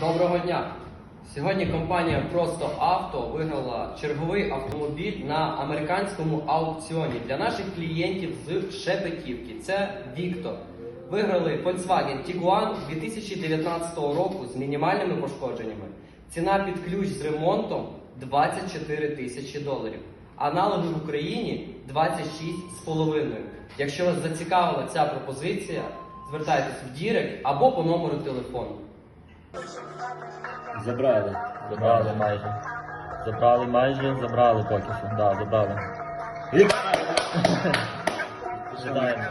Доброго дня! Сьогодні компанія Просто Авто виграла черговий автомобіль на американському аукціоні для наших клієнтів з Шепетівки. Це Віктор. Виграли Volkswagen Tiguan 2019 року з мінімальними пошкодженнями. Ціна під ключ з ремонтом 24 тисячі доларів. Аналоги в Україні 26,5. Якщо вас зацікавила ця пропозиція, звертайтесь в Дірект або по номеру телефону. Забрали. Забрали майже. Забрали майже, забрали поки що. Да, забрали. Ожидаємо.